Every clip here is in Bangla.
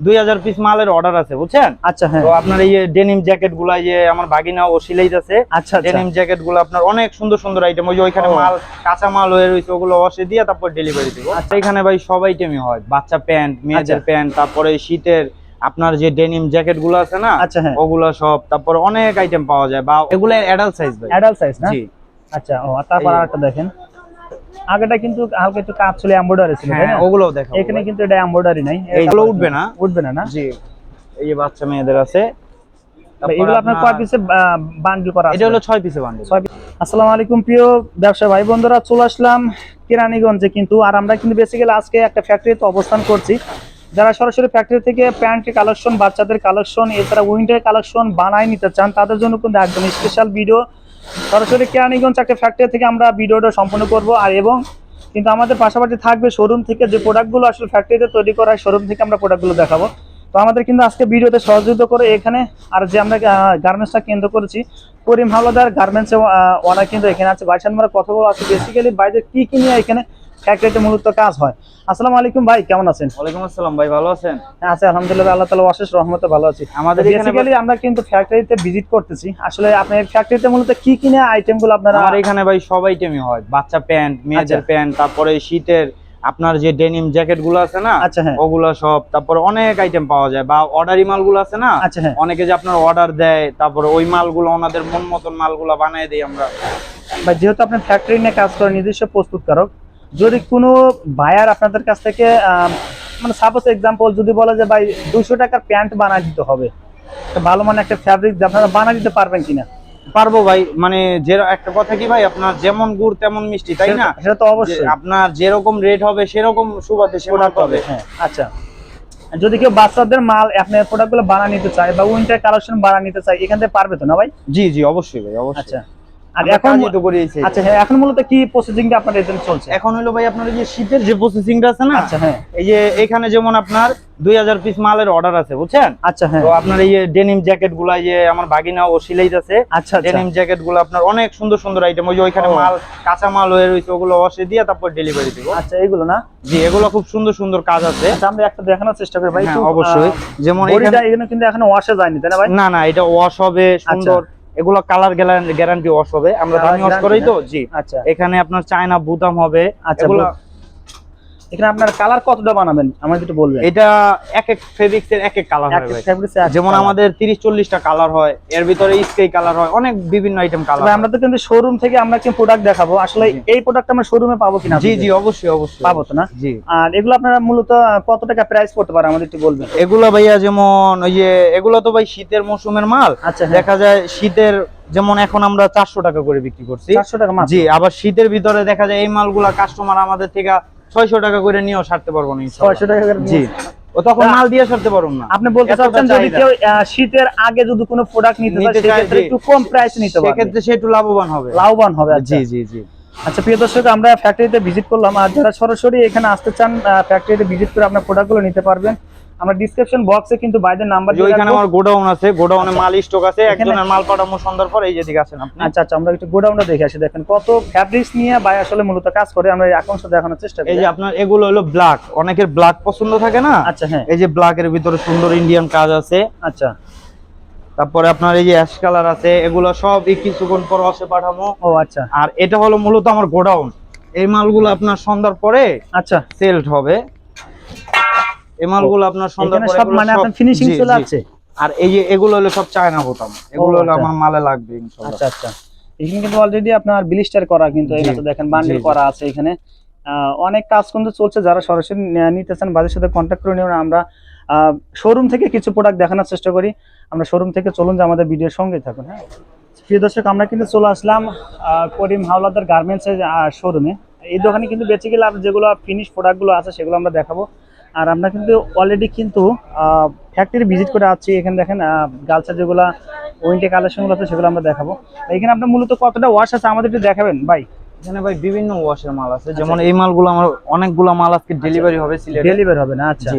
দুই হাজার পিস মালের অর্ডার আছে বুঝছেন? আচ্ছা হ্যাঁ। তো আপনার এই ডেনিম জ্যাকেটগুলা যে আমার ভাগিনা ও সিলাইতেছে আচ্ছা আচ্ছা। ডেনিম জ্যাকেটগুলো আপনার অনেক সুন্দর সুন্দর আইটেম ওই যে ওইখানে মাল কাঁচা মাল হয়ে রয়েছে ওগুলো অসে দিয়ে তারপর ডেলিভারি দিব। আচ্ছা। এখানে ভাই সব আইটেমই হয় বাচ্চা প্যান্ট মেয়েদের আচ্ছা। প্যান্ট তারপরে শীতের আপনার যে ডেনিম জ্যাকেটগুলো আছে না আচ্ছা হ্যাঁ। ওগুলো সব তারপর অনেক আইটেম পাওয়া যায় বা এগুলো অ্যাডাল্ট সাইজ ভাই। অ্যাডাল্ট সাইজ না? জি। আচ্ছা ও তারপর আরেকটা দেখেন। আগেটা কিন্তু হালকা একটু কাজ ছিল এমব্রয়ডারি ছিল তাই না? ওগুলো দেখো এখানে কিন্তু এটা এমব্রয়ডারি নাই। এইগুলো উঠবে না? উঠবে না না? জি। এই যে বাচ্চা মেয়েদের আছে। এগুলো আপনার কয় পিসে বান্ডেল করা আছে? এটা হলো ছয় পিসে বান্ডেল। আসসালামু আলাইকুম প্রিয় ব্যবসা ভাই বন্ধুরা চলে আসলাম কেরানীগঞ্জে কিন্তু। আর আমরা কিন্তু বেসিক্যালি আজকে একটা ফ্যাক্টরিতে অবস্থান করছি। যারা সরাসরি ফ্যাক্টরি থেকে প্যান্টের কালেকশন বাচ্চাদের কালেকশন এছাড়া উইন্টার কালেকশন বানায় নিতে চান তাদের জন্য কিন্তু একদম স্পেশাল ভিডিও সরাসরি কেরানীগঞ্জ একটা ফ্যাক্টরি থেকে আমরা ভিডিওটা সম্পন্ন করব। আর এবং কিন্তু আমাদের পাশাপাশি থাকবে শোরুম থেকে যে প্রোডাক্টগুলো আসলে ফ্যাক্টরিতে তৈরি করা হয় শোরুম থেকে আমরা প্রোডাক্টগুলো দেখাবো। তো আমাদের কিন্তু আজকে ভিডিওতে সহযোগিতা করে এখানে আর যে আমরা গার্মেন্টসটা কেন্দ্র করেছি, করিম হাওলাদার গার্মেন্টস ওনার কিন্তু এখানে আছে। ভাইসান আমরা কথা বলা আছে। বেসিক্যালি বাইরে কী কী নিয়ে এখানে ফ্যাক্টরিতে মূলত কাজ হয়। আসসালামু আলাইকুম ভাই কেমন আছেন? ওয়ালাইকুম আসসালাম ভাই ভালো আছেন? হ্যাঁ, আছে আলহামদুলিল্লাহ আল্লাহ তালা অশেষ রহমতে ভালো আছি। আমাদের বেসিক্যালি আমরা কিন্তু ফ্যাক্টরিতে ভিজিট করতেছি। আসলে আপনার ফ্যাক্টরিতে মূলত কি কি আইটেমগুলো আপনারা আমার এখানে ভাই সব আইটেমই হয়। বাচ্চা প্যান্ট মেয়েদের আচ্ছা। প্যান্ট তারপরে শীতের আপনার যে ডেনিম জ্যাকেটগুলো আছে না আচ্ছা হ্যাঁ। ওগুলো সব তারপরে অনেক আইটেম পাওয়া যায়। বা অর্ডারি মালগুলো আছে না আচ্ছা হ্যাঁ। অনেকে যে আপনার অর্ডার দেয় তারপরে ওই মালগুলো ওনাদের মন মতন মালগুলো বানিয়ে দিই আমরা। বা যেহেতু আপনি ফ্যাক্টরি নিয়ে কাজ করেন নিজস্ব প্রস্তুত প্রস্তুতকারক যদি কোনো বায়ার আপনাদের কাছ থেকে মানে সাপোজ এক্সাম্পল যদি বলে যে ভাই দুশো টাকার প্যান্ট বানায় দিতে হবে। ভালো মানে একটা ফ্যাব্রিক আপনারা বানায় দিতে পারবেন কিনা? পারব ভাই মানে যে একটা কথা কি ভাই আপনার যেমন গুড় তেমন মিষ্টি তাই না? সেটা তো অবশ্যই। আপনার যেরকম রেট হবে সেরকম সুবাদে সে পাবে হ্যাঁ আচ্ছা। যদি কেউ বাচ্চাদের মাল আপনার প্রোডাক্টগুলো বানা নিতে চায় বা উইন্টার কালেকশন বানা নিতে চায় এখান থেকে পারবে তো না ভাই? জি জি অবশ্যই ভাই অবশ্যই। আচ্ছা। আর এখন তো করিয়েছি আচ্ছা হ্যাঁ এখন মূলত কি প্রসেসিংটা আপনার এজেন্ট চলছে? এখন হলো ভাই আপনার যে শীতের যে প্রসেসিংটা আছে না আচ্ছা হ্যাঁ। এই যে এখানে যেমন আপনার দুই হাজার পিস মালের অর্ডার আছে বুঝছেন? আচ্ছা হ্যাঁ। তো আপনার এই ডেনিম জ্যাকেটগুলা যে আমার ভাগিনা ও সিলাইতেছে আচ্ছা আচ্ছা। ডেনিম জ্যাকেটগুলো আপনার অনেক সুন্দর সুন্দর আইটেম ওই যে ওইখানে মাল কাঁচা মাল হয়ে রয়েছে ওগুলো অসে দিয়ে তারপর ডেলিভারি দিব। আচ্ছা এইগুলো না? জি এগুলো খুব সুন্দর সুন্দর কাজ আছে। আচ্ছা আমরা একটা দেখানোর চেষ্টা করি ভাই হ্যাঁ, অবশ্যই। যেমন বডিটা এখানে এখানে কিন্তু এখনও ওয়াশে যায়নি তাই না ভাই? না না এটা ওয়াশ হবে সুন্দর এগুলো কালার গ্যারান্টি ওয়াশ হবে। আমরা দামি ওয়াশ করি তো? জি। আচ্ছা। এখানে আপনার চায়না বুদাম হবে। আচ্ছা, এখানে আপনার কালার কতটা বানাবেন? আমাদের একটু বলবেন। এটা এক এক ফেব্রিক্স এর এক এক কালার এক যেমন। আমাদের তিরিশ চল্লিশটা কালার হয় এর ভিতরে স্কাই কালার হয় অনেক বিভিন্ন আইটেম কালার আমরা তো কিন্তু শোরুম থেকে আমরা কি প্রোডাক্ট দেখাবো। আসলে এই প্রোডাক্ট আমরা শোরুমে পাবো কিনা জি জি অবশ্যই অবশ্যই। পাবো তো না? জি। আর এগুলো আপনারা মূলত কত টাকা প্রাইস পড়তে পারে? আমাদের একটু বলবেন। এগুলো ভাইয়া যেমন ওই যে এগুলো তো ভাই শীতের মৌসুমের মাল। আচ্ছা হ্যাঁ। দেখা যায় শীতের যেমন এখন আমরা চারশো টাকা করে বিক্রি করছি। চারশো টাকা জি আবার শীতের ভিতরে দেখা যায় এই মালগুলা কাস্টমার আমাদের থেকে ছয়শো টাকা করে নিয়েও সারতে পারব না ইনশাআল্লাহ। ছয়শো টাকা করে জি। ও তখন মাল দিয়ে সারতে পারব না। আপনি বলতে চাচ্ছেন যদি কেউ শীতের আগে যদি কোনো প্রোডাক্ট নিতে চায় সেক্ষেত্রে একটু কম প্রাইস নিতে পারবে। সেক্ষেত্রে সে একটু লাভবান হবে। লাভবান হবে আচ্ছা। জি জি জি। আচ্ছা প্রিয় দর্শক আমরা ফ্যাক্টরিতে ভিজিট করলাম। আর যারা সরাসরি এখানে আসতে চান ফ্যাক্টরিতে ভিজিট করে আপনার প্রোডাক্টগুলো নিতে পারবেন। আমরা ডিসক্রিপশন বক্সে কিন্তু বাইরের নাম্বার যে ওইখানে আমার গোডাউন আছে গোডাউনে আচ্ছা। মাল স্টক আছে একজনের মাল পাঠাবো সন্ধ্যার পর এই যে দিকে আছেন আপনি। আচ্ছা আচ্ছা আমরা একটু গোডাউনটা দেখে আসি দেখেন কত ফ্যাব্রিক্স নিয়ে বাই আসলে মূলত কাজ করে আমরা এই অ্যাকাউন্টস দেখানোর চেষ্টা করি। এই যে আপনার এগুলো হলো ব্ল্যাক অনেকের ব্ল্যাক পছন্দ থাকে না? আচ্ছা হ্যাঁ। এই যে ব্ল্যাক এর ভিতরে সুন্দর ইন্ডিয়ান কাজ আছে। আচ্ছা। তারপরে আপনার এই যে অ্যাশ কালার আছে এগুলো সব এই কিছুক্ষণ পর অসে পাঠাবো। ও আচ্ছা। আর এটা হলো মূলত আমার গোডাউন। এই মালগুলো আপনার সন্ধ্যার পরে আচ্ছা। সেলড হবে। এই মালগুলো আপনার সন্ধ্যার পরে সব মানে আপনার ফিনিশিং চলে জি। আসছে? আর এই যে এগুলো হলো সব চায়না বোতাম। এগুলো হলো আচ্ছা। আমার মালে লাগবে ইনশাআল্লাহ আচ্ছা আচ্ছা। এখানে কিন্তু অলরেডি আপনার ব্লিস্টার করা কিন্তু জি, তো দেখেন বান্ডেল। করা আছে এখানে। অনেক কাজ কিন্তু চলছে যারা সরাসরি নে- নিতে সাথে কন্ট্যাক্ট করে আমরা শোরুম থেকে কিছু প্রোডাক্ট দেখানোর চেষ্টা করি। আমরা শোরুম থেকে চলুন যে আমাদের ভিডিওর সঙ্গে থাকুন হ্যাঁ? প্রিয় দর্শক আমরা কিন্তু চলে আসলাম আহ, করিম হাওলাদার গার্মেন্টসের শোরুমে এই দোকানে কিন্তু বেসিক্যালি যেগুলো ফিনিশ প্রোডাক্টগুলো আছে সেগুলো আমরা দেখাবো। আর আমরা কিন্তু অলরেডি কিন্তু ফ্যাক্টরি ভিজিট করে আছি এখানে দেখেন গার্লসের যেগুলো উইন্টার কালেকশনগুলো আছে সেগুলো আমরা দেখাবো। এখানে আপনার মূলত কতটা ওয়াশ আছে আমাদের একটু দেখাবেন ভাই। এখানে ভাই বিভিন্ন ওয়াশের মাল আছে। যেমন এই মালগুলো আমার অনেকগুলো মাল আজকে ডেলিভারি হবে সিলেটে। ডেলিভারি হবে না আচ্ছা।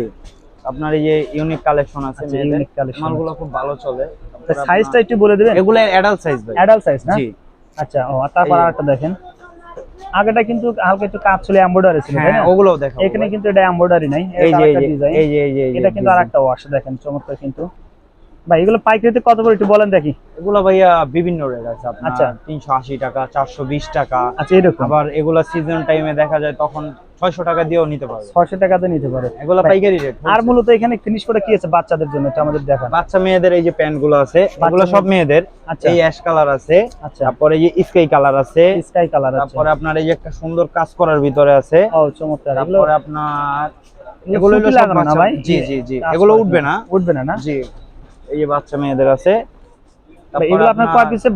আপনার এই যে ইউনিক কালেকশন আছে আচ্ছা, unique collection মালগুলো খুব ভালো চলে। সাইজটা একটু বলে দেবেন? এগুলো অ্যাডাল্ট সাইজ ভাই। অ্যাডাল্ট সাইজ না? জি। আচ্ছা ও তারপর আরেকটা দেখেন। আগেটা কিন্তু হালকা একটু কাজ ছিল এমব্রয়ডারি ছিল তাই হ্যাঁ না ওগুলোও দেখো এখানে কিন্তু এটা এমব্রয়ডারি নাই এই যে এই যে এই যে এটা কিন্তু আরেকটা ওয়াশ দেখেন চমৎকার কিন্তু। ভাই এগুলো পাইকারিতে কত করে একটু বলেন দেখি। এগুলো ভাইয়া বিভিন্ন রেট আছে আপনার আচ্ছা। তিনশো আশি টাকা চারশো বিশ টাকা। আচ্ছা এরকম। আবার এগুলা সিজন টাইমে দেখা যায় তখন ছয়শো টাকা দিয়েও নিতে পারবে। ছয়শো টাকাতে নিতে পারে এগুলা পাইকারি রেট আর মূলত এখানে ফিনিশ করে কি আছে বাচ্চাদের জন্য এটা আমাদের দেখান। বাচ্চা মেয়েদের এই যে প্যান্টগুলো আছে এগুলো সব মেয়েদের। আচ্ছা। এই অ্যাশ কালার আছে আচ্ছা। তারপরে এই স্কাই কালার আছে স্কাই কালার আছে। তারপরে আপনার এই যে একটা সুন্দর কাজ করার ভিতরে আছে। ও চমৎকার। তারপরে আপনার এগুলো লাগানো না ভাই? জি জি জি। এগুলো উঠবে না। উঠবে না না? জি। এই যে বাচ্চা মেয়েদের আছে। এগুলো আপনার কয় পিসে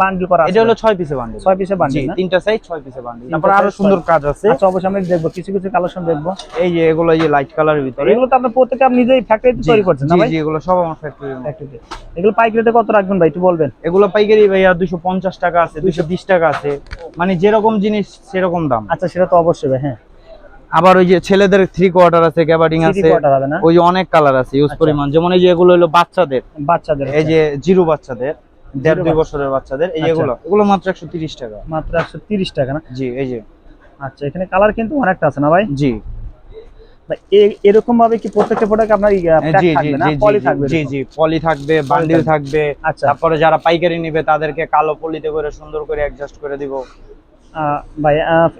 বান্ডিল করা আছে? এটা হলো ছয় পিসে বান্ডিল ছয় পিসে জি বান্ডিল না? তিনটা সাইজ ছয় পিসে বান্ডিল তারপর আরও সুন্দর কাজ আছে। আচ্ছা অবশ্যই আমরা দেখব কিছু কিছু কালেকশন দেখব। এই যে এগুলো এই লাইট কালারের ভিতরে। এগুলো তো আপনার প্রত্যেকটা আপনি নিজেই ফ্যাক্টরিতে তৈরি করছেন না ভাই? জি এগুলো সব আমার ফ্যাক্টরি ফ্যাক্টরিতে এগুলো পাইকারিতে কত রাখবেন ভাই একটু বলবেন? এগুলো পাইকারি ভাইয়া দুশো পঞ্চাশ টাকা আছে দুশো বিশ টাকা আছে। মানে যেরকম জিনিস সেরকম দাম। আচ্ছা সেটা তো অবশ্যই ভাই হ্যাঁ। আবার ওই যে ছেলেদের থ্রি কোয়ার্টার আছে গ্যাবার্ডিং আছে ওই যে অনেক কালার আছে ইউজ আচ্ছা। পরিমাণ। যেমন এই যে এগুলো হলো বাচ্চাদের। বাচ্চাদের এই যে জিরো বাচ্চাদের দেড় দুই বছরের বাচ্চাদের এই যে আচ্ছা। এগুলো। মাত্র একশো তিরিশ টাকা। মাত্র একশো তিরিশ টাকা না? জি এই যে। আচ্ছা এখানে কালার কিন্তু অনেকটা আছে না ভাই? জি। এরকম ভাবে কি প্রত্যেকটা প্রোডাক্ট আপনার পলি থাকবে জি জি পলি থাকবে বান্ডিল থাকবে আচ্ছা। তারপরে যারা পাইকারি নিবে তাদেরকে কালো পলিতে করে সুন্দর করে অ্যাডজাস্ট করে দিব। ভাই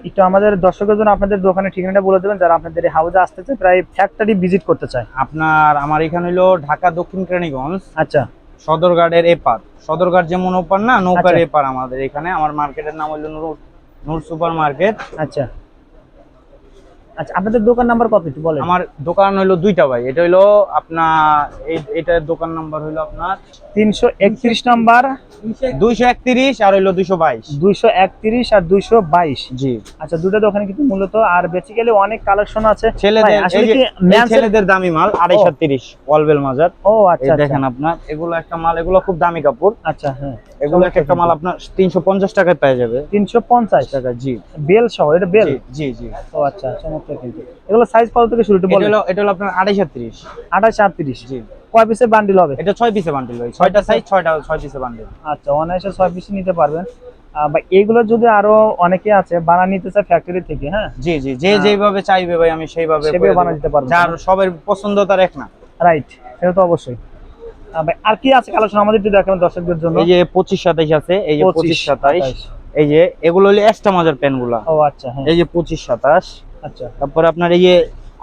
একটু আমাদের দর্শকের জন্য আপনাদের দোকানের ঠিকানাটা বলে দেবেন যারা আপনাদের হাউসে আসতে চায় প্রায় ফ্যাক্টরি ভিজিট করতে চায়। আপনার আমার এখানে হলো ঢাকা দক্ষিণ কেরানীগঞ্জ আচ্ছা। সদরঘাটের এপার। সদরঘাট যেমন ওপার না নৌকার আচ্ছা। এপার আমাদের এখানে। আমার মার্কেটের নাম হলো নূর নূর সুপার মার্কেট আচ্ছা। আচ্ছা আপনাদের দোকান নাম্বার কত একটু বলেন। আমার দোকান হইল দুইটা ভাই এটা হইল আপনার এই এটার দোকান নাম্বার হইল আপনার তিনশো একত্রিশ নাম্বার দুইশো একত্রিশ আর হইল দুইশো বাইশ। দুইশো একত্রিশ আর দুইশো বাইশ। জি। আচ্ছা দুটো দোকানে কিন্তু মূলত আর বেসিক্যালি অনেক কালেকশন আছে। ছেলেদের ছেলেদের দামি মাল আড়াইশো তিরিশ ওয়ালবেল মাজার। ও আচ্ছা। দেখেন আপনার এগুলো একটা মাল এগুলো খুব দামি কাপড়। আচ্ছা হ্যাঁ। এগুলো এক একটা মাল আপনার তিনশো পঞ্চাশ টাকায় পেয়ে যাবে। তিনশো পঞ্চাশ? টাকা জি। বেল সহ এটা বেল? জি, জি ও আচ্ছা চমৎকার কিন্তু। এগুলো সাইজ কত থেকে শুরু একটু এটা বলেন। হলো এটা হলো আপনার আড়াইশো তিরিশ আঠাশ আটত্রিশ? জি। কয় পিসের বান্ডিল হবে? এটা ছয় পিসে বান্ডিল ভাই। ছয়টা সাইজ ছয়টা ছয় পিসে বান্ডিল আচ্ছা অনায়াসে ছয় পিস নিতে পারবেন। বা এইগুলো যদি আরও অনেকে আছে বানা নিতে চায় ফ্যাক্টরি থেকে হ্যাঁ? জি জি যে হ্যাঁ। যেভাবে চাইবে ভাই আমি সেইভাবে সেভাবে। বানিয়ে দিতে পারব। যার সবার পছন্দ তার এক না। রাইট সেটা তো অবশ্যই। ভাই, আর কি আছে কালেকশন? আমাদের যদি দেখেন দর্শকদের জন্য। এই যে পঁচিশ সাতাইশ আছে এই যে পঁচিশ সাতাইশ। 27, এই যে এগুলো হলো এক্সট্রা মজার পেনগুলা ও আচ্ছা হ্যাঁ। এই যে পঁচিশ সাতাশ। আচ্ছা। তারপরে আপনার এই যে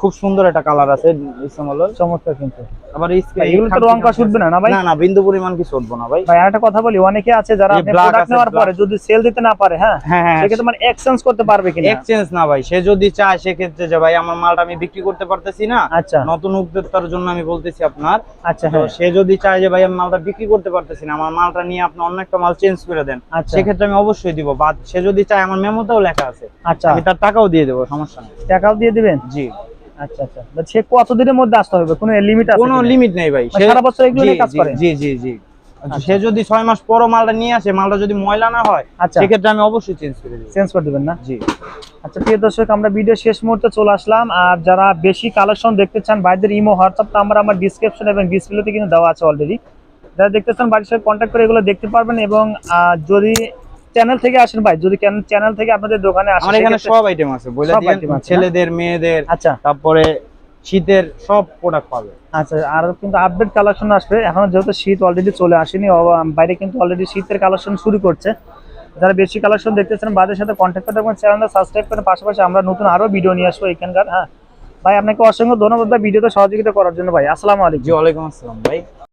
খুব সুন্দর একটা কালার আছে ইসলামল চমৎকার কিন্তু। আবার এগুলো তো রং কষ উঠবে না না ভাই? না না বিন্দু পরিমাণ উঠবো না ভাই। ভাই আরেকটা কথা বলি অনেকে আছে যারা আপনি প্রোডাক্ট নেওয়ার পরে যদি সেল দিতে না পারে হ্যাঁ? হ্যাঁ হ্যাঁ সেক্ষেত্রে মানে এক্সচেঞ্জ করতে পারবে কিনা? এক্সচেঞ্জ না ভাই সে যদি চায় সেক্ষেত্রে যে ভাই আমার মালটা আমি বিক্রি করতে পারতেছি না। আচ্ছা। নতুন উদ্যোক্তার জন্য আমি বলতেছি আপনার। আচ্ছা হ্যাঁ। সে যদি চায় যে ভাই আমি মালটা বিক্রি করতে পারতেছি না আমার মালটা নিয়ে আপনি অন্য একটা মাল চেঞ্জ করে দেন আচ্ছা। সেক্ষেত্রে আমি অবশ্যই দিব। বা সে যদি চায় আমার মেমোতেও লেখা আছে। আচ্ছা। আমি তার টাকাও দিয়ে দেবো সমস্যা নেই। টাকাও দিয়ে দিবেন? জি। আচ্ছা আচ্ছা। সে কতদিনের মধ্যে আসতে হবে? কোনো লিমিট আছে কোনো লিমিট নেই ভাই। মানে সে- সারা বছর এগুলো কাজ করে? জি জি জি। আচ্ছা। সে যদি ছয় মাস পরও মালটা নিয়ে আসে মালটা যদি ময়লা না হয় সেক্ষেত্রে আমি অবশ্যই চেঞ্জ করে দেবো। চেঞ্জ করে দিবেন না? জি। আচ্ছা প্রিয় দর্শক আমরা ভিডিও শেষ মুহূর্তে চলে আসলাম। আর যারা বেশি কালেকশন দেখতে চান বাইদের ইমো হোয়াটসঅ্যাপ নাম্বার আমার ডিসক্রিপশন এবং ডিসপ্লেতে কিন্তু দেওয়া আছে অলরেডি যারা দেখতে চান বাড়ির সাথে কন্ট্যাক্ট করে এগুলো দেখতে পারবেন এবং যদি চ্যানেল থেকে আসেন ভাই যদি চ্যানেল থেকে আপনাদের দোকানে আসেন এখানে সব আইটেম আছে বলে সব দিয়েন item আছে, না? ছেলেদের মেয়েদের আচ্ছা। তারপরে শীতের সব প্রোডাক্ট পাবে। আচ্ছা আর কিন্তু আপডেট কালেকশন আসবে। এখন যেহেতু শীত অলরেডি চলে আসেনি বাইরে কিন্তু অলরেডি শীতের কালেকশন শুরু করছে। যারা বেশি কালেকশন দেখতেছেন বাদের সাথে কন্ট্যাক্ট করতে পারেন চ্যানেলটা সাবস্ক্রাইব করেন পাশাপাশি আমরা নতুন আরও ভিডিও নিয়ে আসব এখানকার হ্যাঁ। ভাই আপনাকে অসংখ্য ধন্যবাদ ভিডিওতে সহযোগিতা করার জন্য ভাই। আসসালামু আলাইকুম। ওয়ালাইকুম আসসালাম ভাই।